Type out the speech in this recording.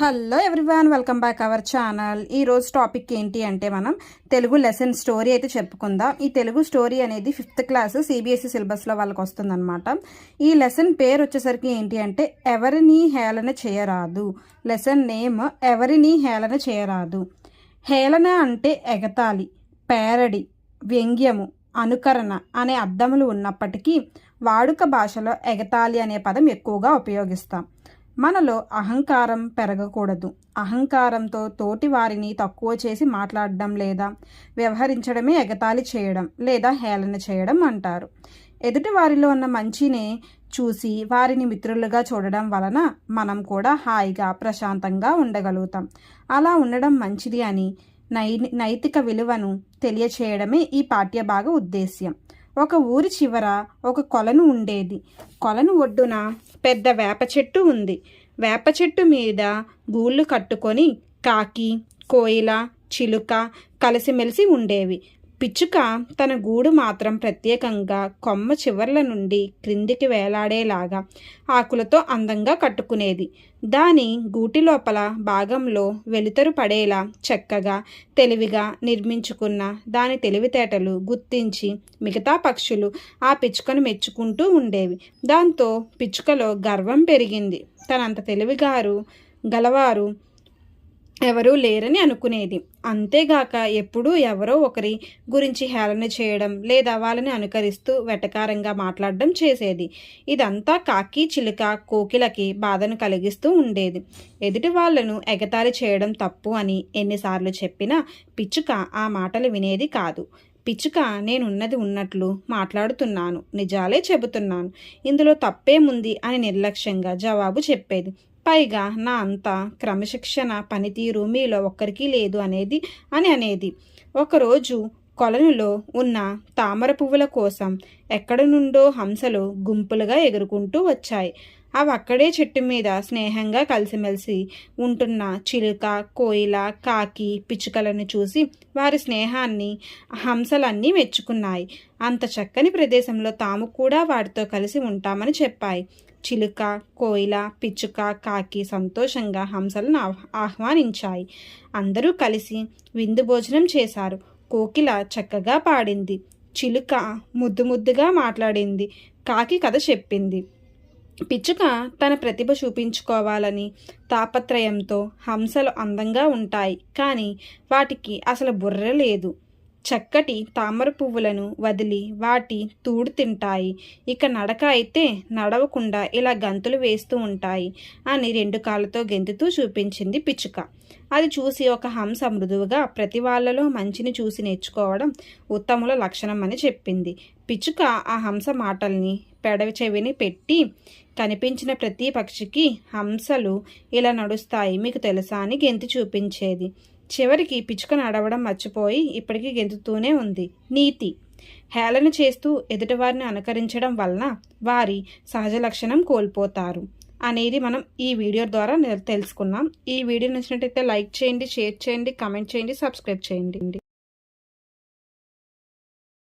Hello everyone welcome back our channel ఈ రోజు topic ఏంటి అంటే మనం తెలుగు లెసన్ స్టోరీ అయితే చెప్పుకుందాం. ఈ తెలుగు స్టోరీ అనేది ఫిఫ్త్ క్లాస్ సిబిఎస్ఈ సిలబస్లో వాళ్ళకి వస్తుందన్నమాట. ఈ లెసన్ పేరు వచ్చేసరికి ఏంటి అంటే ఎవరిని హేళన చేయరాదు. లెసన్ నేమ్ ఎవరిని హేళన చేయరాదు. హేళన అంటే ఎగతాళి పేరడి వ్యంగ్యము అనుకరణ అనే అర్థములు ఉన్నప్పటికీ వాడుక భాషలో ఎగతాళి అనే పదం ఎక్కువగా ఉపయోగిస్తాం. మనలో అహంకారం పెరగకూడదు. అహంకారంతో తోటి వారిని తక్కువ చేసి మాట్లాడడం లేదా వ్యవహరించడమే ఎగతాళి చేయడం లేదా హేళన చేయడం అంటారు. ఎదుటి వారిలో ఉన్న మంచిని చూసి వారిని మిత్రులుగా చూడడం వలన మనం కూడా హాయిగా ప్రశాంతంగా ఉండగలుగుతాం. అలా ఉండడం మంచిది అని నై నైతిక విలువను తెలియచేయడమే ఈ పాఠ్యభాగ ఉద్దేశ్యం. ఒక ఊరి చివర ఒక కొలను ఉండేది. కొలను ఒడ్డున పెద్ద వేప చెట్టు ఉంది. వేప చెట్టు మీద గూళ్ళు కట్టుకొని కాకి కోయిల చిలుక కలిసిమెలిసి ఉండేవి. పిచ్చుక తన గూడు మాత్రం ప్రత్యేకంగా కొమ్మ చివర్ల నుండి క్రిందికి వేలాడేలాగా ఆకులతో అందంగా కట్టుకునేది. దాని గూటి లోపల భాగంలో వెలుతరు పడేలా చక్కగా తెలివిగా నిర్మించుకున్న దాని తెలివితేటలు గుర్తించి మిగతా పక్షులు ఆ పిచ్చుకను మెచ్చుకుంటూ ఉండేవి. దాంతో పిచ్చుకలో గర్వం పెరిగింది. తనంత తెలివిగారు గలవారు ఎవరూ లేరని అనుకునేది. అంతేగాక ఎప్పుడూ ఎవరో ఒకరి గురించి హేళన చేయడం లేదా వాళ్ళని అనుకరిస్తూ వెటకారంగా మాట్లాడడం చేసేది. ఇదంతా కాకి చిలుక కోకిలకి బాధను కలిగిస్తూ ఉండేది. ఎదుటి వాళ్ళను ఎగతాళి చేయడం తప్పు అని ఎన్నిసార్లు చెప్పినా పిచ్చుక ఆ మాటలు వినేది కాదు. పిచ్చుక నేనున్నది ఉన్నట్లు మాట్లాడుతున్నాను. నిజాలే చెబుతున్నాను. ఇందులో తప్పేముంది? అని నిర్లక్ష్యంగా జవాబు చెప్పేది. పైగా నా అంత క్రమశిక్షణ పనితీరు మీలో ఒక్కరికి లేదు అనేది అని అనేది. ఒకరోజు కొలనులో ఉన్న తామర పువ్వుల కోసం ఎక్కడి నుండో హంసలు గుంపులుగా ఎగురుకుంటూ వచ్చాయి. అవి అక్కడే చెట్టు మీద స్నేహంగా కలిసిమెలిసి ఉంటున్న చిలుక కోయిల కాకి పిచ్చుకలను చూసి వారి స్నేహాన్ని హంసలన్నీ మెచ్చుకున్నాయి. అంత చక్కని ప్రదేశంలో తాము కూడా వాటితో కలిసి ఉంటామని చెప్పాయి. చిలుక కోయిల పిచ్చుక కాకి సంతోషంగా హంసలను ఆహ్వానించాయి. అందరూ కలిసి విందు భోజనం చేశారు. కోకిల చక్కగా పాడింది. చిలుక ముద్దు ముద్దుగా మాట్లాడింది. కాకి కథ చెప్పింది. పిచ్చుక తన ప్రతిభ చూపించుకోవాలని తాపత్రయంతో హంసలు అందంగా ఉంటాయి. కానీ వాటికి అసలు బుర్ర లేదు. చక్కటి తామర పువ్వులను వదిలి వాటి తూడు తింటాయి. ఇక నడక అయితే నడవకుండా ఇలా గంతులు వేస్తూ ఉంటాయి అని రెండు కాళ్ళతో గెంతుతూ చూపించింది పిచ్చుక. అది చూసి ఒక హంస మృదువుగా ప్రతి వాళ్ళలో మంచిని చూసి నేర్చుకోవడం ఉత్తముల లక్షణం అని చెప్పింది. పిచ్చుక ఆ హంస మాటల్ని పెడవి చెవిని పెట్టి కనిపించిన ప్రతి పక్షికి హంసలు ఇలా నడుస్తాయి. మీకు తెలుసా అని గెంతు చూపించేది. చివరికి పిచ్చుక నడవడం మర్చిపోయి ఇప్పటికీ గెంతుతూనే ఉంది. నీతి. హేళన చేస్తూ ఎదుటివారిని అనుకరించడం వలన వారి సహజ లక్షణం కోల్పోతారు అనేది మనం ఈ వీడియో ద్వారా తెలుసుకున్నాం. ఈ వీడియో నచ్చినట్టయితే లైక్ చేయండి షేర్ చేయండి కమెంట్ చేయండి సబ్స్క్రైబ్ చేయండి.